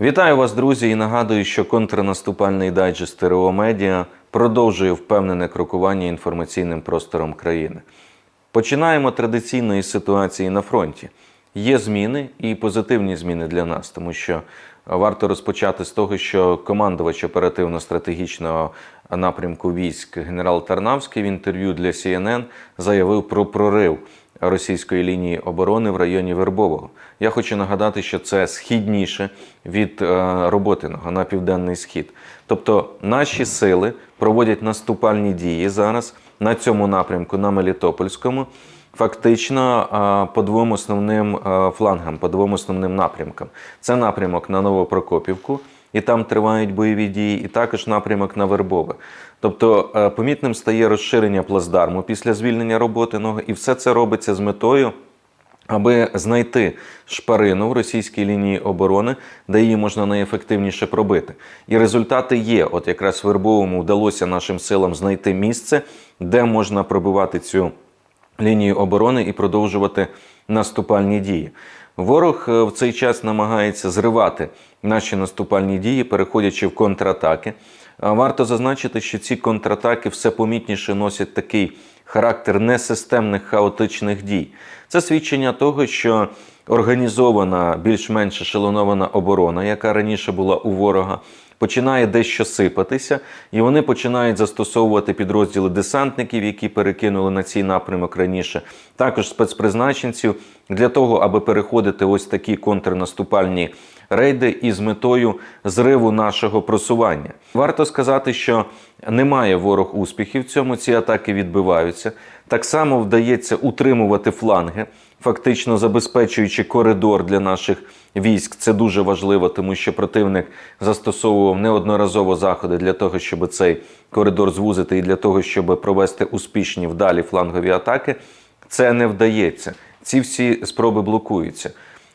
Вітаю вас, друзі, і нагадую, що контрнаступальний дайджест ТРО Медіа продовжує впевнене крокування інформаційним простором країни. Починаємо традиційно із ситуації на фронті. Є зміни і позитивні зміни для нас, тому що варто розпочати з того, що командувач оперативно-стратегічного напрямку військ генерал Тарнавський в інтерв'ю для CNN заявив про прорив російської лінії оборони в районі Вербового. Я хочу нагадати, що це східніше від е, Роботиного на південний схід. Тобто наші сили проводять наступальні дії зараз на цьому напрямку, на Мелітопольському, фактично е, по двом основним е, флангам, по двом основним напрямкам. Це напрямок на Новопрокопівку. І там тривають бойові дії, і також напрямок на Вербове. Тобто е, помітним стає розширення плацдарму після звільнення роботиного, і все це робиться з метою, аби знайти шпарину в російській лінії оборони, де її можна найефективніше пробити. І результати є. От якраз Вербовому вдалося нашим силам знайти місце, де можна пробивати цю лінію оборони і продовжувати наступальні дії. Ворог е, в цей час намагається зривати наші наступальні дії, переходячи в контратаки. Варто зазначити, що ці контратаки все помітніше носять такий характер несистемних хаотичних дій. Це свідчення того, що організована, більш-менш ешелонована оборона, яка раніше була у ворога, починає дещо сипатися, і вони починають застосовувати підрозділи десантників, які перекинули на цей напрямок раніше, також спецпризначенців для того, аби переходити ось такі контрнаступальні рейди із метою зриву нашого просування. Варто сказати, що немає ворог успіхів в цьому. Ці атаки відбиваються. Так само вдається утримувати фланги, фактично забезпечуючи коридор для наших військ. Це дуже важливо, тому що противник застосовував неодноразово заходи для того, щоб цей коридор звузити, і для того, щоб провести успішні вдалі флангові атаки. Це не вдається. Ці всі спроби блокуються.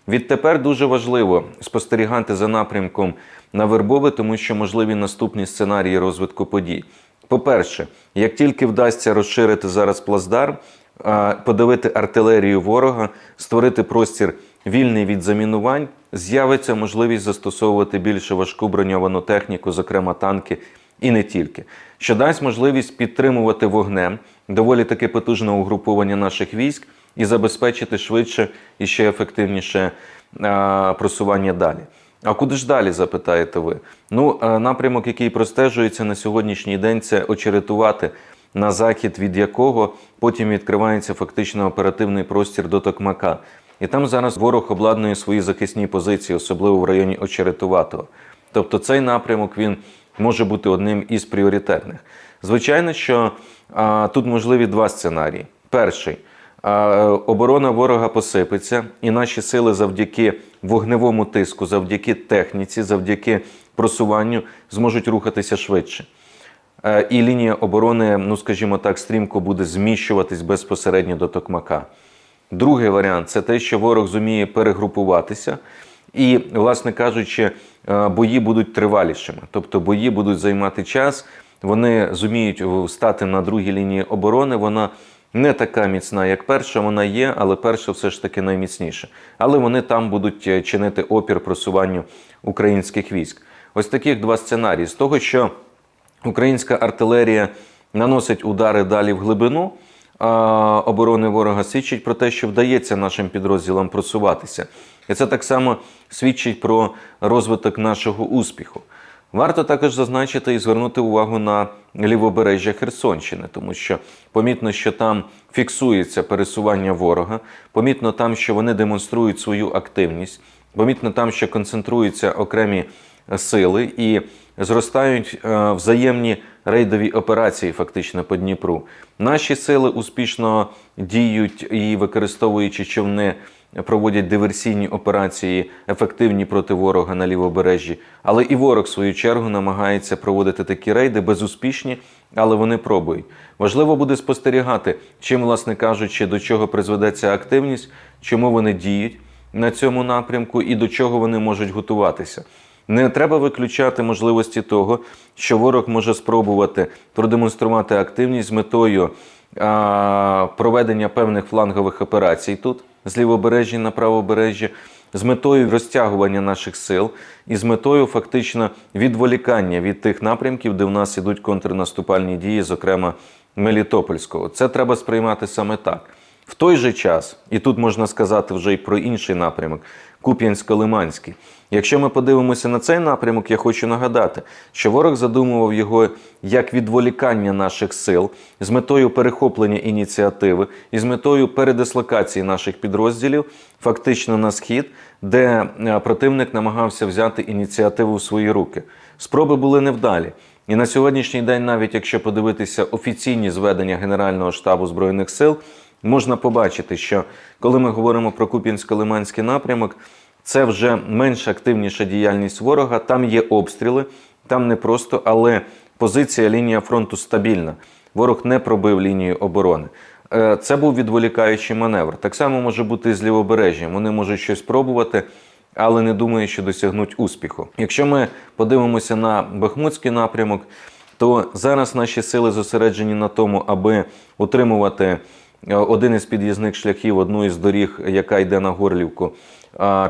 Відтепер дуже важливо спостерігати за напрямком на Вербове, тому що можливі наступні сценарії розвитку подій. По-перше, як тільки вдасться розширити зараз плацдарм, подавити артилерію ворога, створити простір вільний від замінувань, з'явиться можливість застосовувати більше важку броньовану техніку, зокрема танки, і не тільки, що дасть можливість підтримувати вогнем доволі таки потужне угруповання наших військ і забезпечити швидше і ще ефективніше просування далі. А куди ж далі, запитаєте ви? Ну, напрямок, який простежується на сьогоднішній день, це очеретувати на захід, від якого потім відкривається фактично оперативний простір до Токмака. І там зараз ворог обладнує свої захисні позиції, особливо в районі Очеретуватого. Тобто цей напрямок він може бути одним із пріоритетних. Звичайно, що а, тут можливі два сценарії. Перший оборона ворога посипеться, і наші сили завдяки вогневому тиску, завдяки техніці, завдяки просуванню зможуть рухатися швидше. Е, І лінія оборони, ну скажімо так, стрімко буде зміщуватись безпосередньо до Токмака. Другий варіант це те, що ворог зуміє перегрупуватися, і, власне кажучи, е, бої будуть тривалішими. Тобто бої будуть займати час, вони зуміють стати на другій лінії оборони. Вона не така міцна, як перша, вона є, але перша все ж таки найміцніша. Але вони там будуть е, чинити опір просуванню українських військ. Ось таких два сценарії. З того, що українська артилерія наносить удари далі в глибину оборони ворога, свідчить про те, що вдається нашим підрозділам просуватися. І це так само свідчить про розвиток нашого успіху. Варто також зазначити і звернути увагу на лівобережжя Херсонщини, тому що помітно, що там фіксується пересування ворога, помітно там, що вони демонструють свою активність, помітно там, що концентруються окремі сили і зростають е, взаємні рейдові операції, фактично по Дніпру. Наші сили успішно діють і використовуючи човни проводять диверсійні операції, ефективні проти ворога на лівобережжі. Але і ворог, в свою чергу, намагається проводити такі рейди безуспішні, але вони пробують. Важливо буде спостерігати, чим, власне кажучи, до чого призведе ця активність, чому вони діють на цьому напрямку і до чого вони можуть готуватися. Не треба виключати можливості того, що ворог може спробувати продемонструвати активність з метою а, проведення певних флангових операцій тут, з лівобережжя на правобережжя, з метою розтягування наших сил і з метою фактично відволікання від тих напрямків, де в нас ідуть контрнаступальні дії, зокрема Мелітопольського. Це треба сприймати саме так. В той же час, і тут можна сказати вже й про інший напрямок Куп'янсько-Лиманський. Якщо ми подивимося на цей напрямок, я хочу нагадати, що ворог задумував його як відволікання наших сил з метою перехоплення ініціативи і з метою передислокації наших підрозділів фактично на схід, де е, противник намагався взяти ініціативу в свої руки. Спроби були невдалі. І на сьогоднішній день, навіть якщо подивитися офіційні зведення Генерального штабу збройних сил, можна побачити, що коли ми говоримо про Куп'янсько-Лиманський напрямок, це вже менш активніша діяльність ворога. Там є обстріли, там не просто, але позиція лінія фронту стабільна. Ворог не пробив лінію оборони. Е, Це був відволікаючий маневр. Так само може бути і з лівобережжям. Вони можуть щось пробувати, але не думаю, що досягнуть успіху. Якщо ми подивимося на Бахмутський напрямок, то зараз наші сили зосереджені на тому, аби утримувати один із під'їзних шляхів, одну із доріг, яка йде на Горлівку,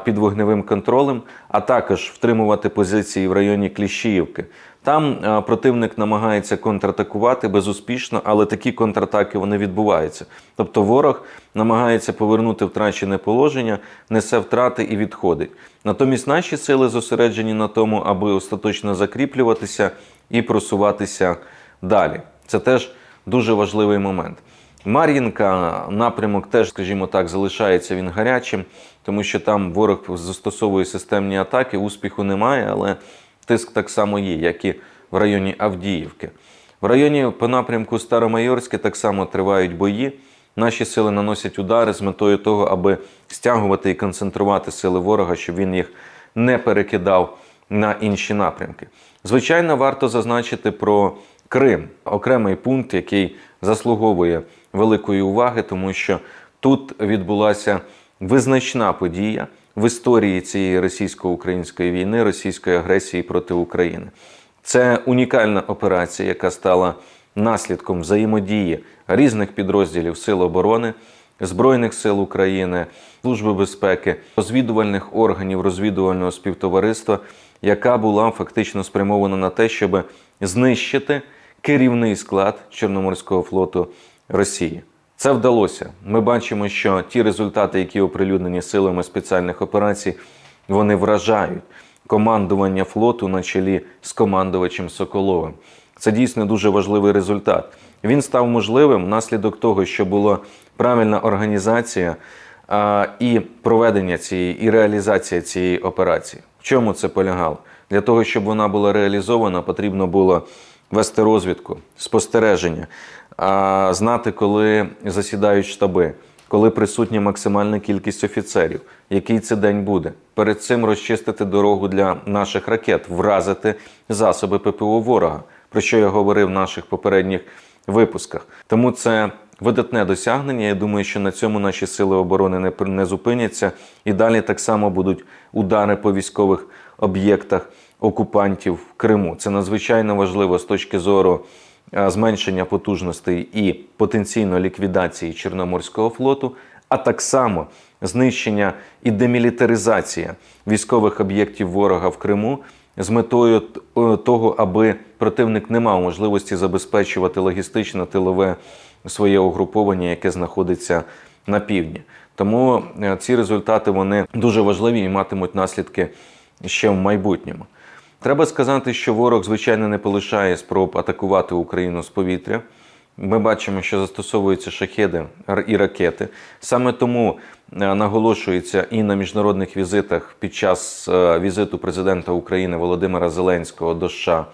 під вогневим контролем, а також втримувати позиції в районі Кліщіївки. Там противник намагається контратакувати безуспішно, але такі контратаки вони відбуваються. Тобто ворог намагається повернути втрачене положення, несе втрати і відходить. Натомість наші сили зосереджені на тому, аби остаточно закріплюватися і просуватися далі. Це теж дуже важливий момент. Мар'їнка напрямок теж, скажімо так, залишається він гарячим, тому що там ворог застосовує системні атаки, успіху немає, але тиск так само є, як і в районі Авдіївки. В районі по напрямку Старомайорське так само тривають бої. Наші сили наносять удари з метою того, аби стягувати і концентрувати сили ворога, щоб він їх не перекидав на інші напрямки. Звичайно, варто зазначити про Крим, окремий пункт, який заслуговує великої уваги, тому що тут відбулася визначна подія в історії цієї російсько-української війни, російської агресії проти України. Це унікальна операція, яка стала наслідком взаємодії різних підрозділів Сил оборони, Збройних сил України, Служби безпеки, розвідувальних органів розвідувального співтовариства, яка була фактично спрямована на те, щоб знищити керівний склад Чорноморського флоту Росії. Це вдалося. Ми бачимо, що ті результати, які оприлюднені силами спеціальних операцій, вони вражають командування флоту на чолі з командувачем Соколовим. Це дійсно дуже важливий результат. Він став можливим внаслідок того, що була правильна організація а, і проведення цієї і реалізація цієї операції. В чому це полягало? Для того, щоб вона була реалізована, потрібно було вести розвідку, спостереження, знати, коли засідають штаби, коли присутня максимальна кількість офіцерів, який це день буде. Перед цим розчистити дорогу для наших ракет, вразити засоби ППО ворога, про що я говорив в наших попередніх випусках. Тому це видатне досягнення. Я думаю, що на цьому наші сили оборони не, не зупиняться. І далі так само будуть удари по військових об'єктах окупантів в Криму. Це надзвичайно важливо з точки зору е, зменшення потужностей і потенційно ліквідації Чорноморського флоту, а так само знищення і демілітаризація військових об'єктів ворога в Криму з метою е, того, аби противник не мав можливості забезпечувати логістичне тилове своє угруповання, яке знаходиться на півдні. Тому е, ці результати вони дуже важливі і матимуть наслідки ще в майбутньому. Треба сказати, що ворог, звичайно, не полишає спроб атакувати Україну з повітря. Ми бачимо, що застосовуються шахеди і ракети. Саме тому е, наголошується і на міжнародних візитах під час е, візиту президента України Володимира Зеленського до США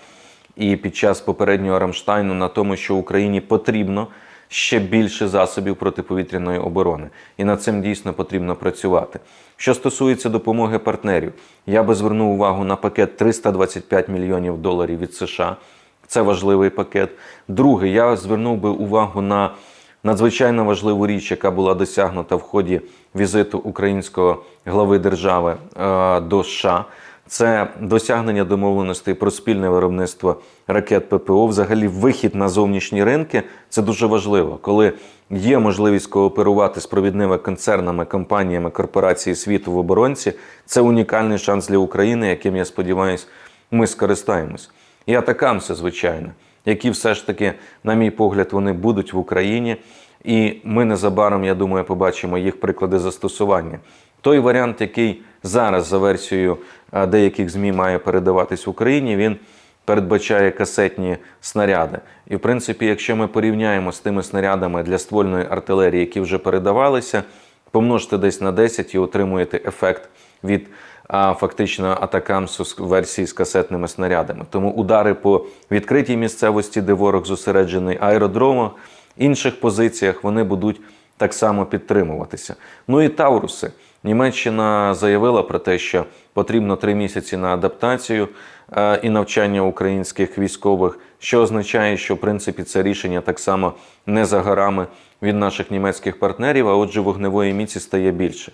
і під час попереднього Рамштайну на тому, що Україні потрібно ще більше засобів протиповітряної оборони, і над цим дійсно потрібно працювати. Що стосується допомоги партнерів, я би звернув увагу на пакет 325 мільйонів доларів від США. Це важливий пакет. Друге, я звернув би увагу на надзвичайно важливу річ, яка була досягнута в ході візиту українського глави держави е, до США. Це досягнення домовленостей про спільне виробництво ракет ППО, взагалі вихід на зовнішні ринки. Це дуже важливо, коли є можливість кооперувати з провідними концернами, компаніями корпорації світу в оборонці. Це унікальний шанс для України, яким я сподіваюся, ми скористаємось. І атакамси, звичайно, які все ж таки, на мій погляд, вони будуть в Україні. І ми незабаром, я думаю, побачимо їх приклади застосування. Той варіант, який зараз за версією деяких ЗМІ має передаватись в Україні, він передбачає касетні снаряди. І, в принципі, якщо ми порівняємо з тими снарядами для ствольної артилерії, які вже передавалися, помножте десь на 10 і отримуєте ефект від а, фактично атакамсу з версії з касетними снарядами. Тому удари по відкритій місцевості, де ворог зосереджений, аеродромах, інших позиціях, вони будуть так само підтримуватися. Ну і Тауруси. Німеччина заявила про те, що потрібно три місяці на адаптацію е, і навчання українських військових, що означає, що в принципі це рішення так само не за горами від наших німецьких партнерів, а отже, вогневої міці стає більше.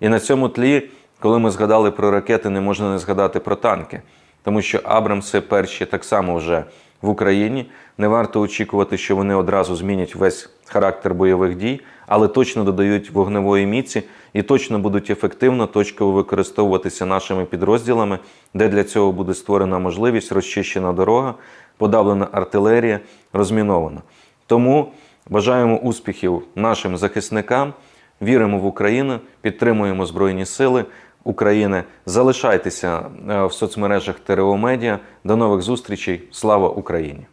І на цьому тлі, коли ми згадали про ракети, не можна не згадати про танки, тому що Абрамси перші так само вже в Україні. Не варто очікувати, що вони одразу змінять весь характер бойових дій, але точно додають вогневої міці і точно будуть ефективно точково використовуватися нашими підрозділами, де для цього буде створена можливість, розчищена дорога, подавлена артилерія, розмінована. Тому бажаємо успіхів нашим захисникам, віримо в Україну, підтримуємо Збройні Сили. України залишайтеся е, в соцмережах ТРО Медіа. До нових зустрічей. Слава Україні!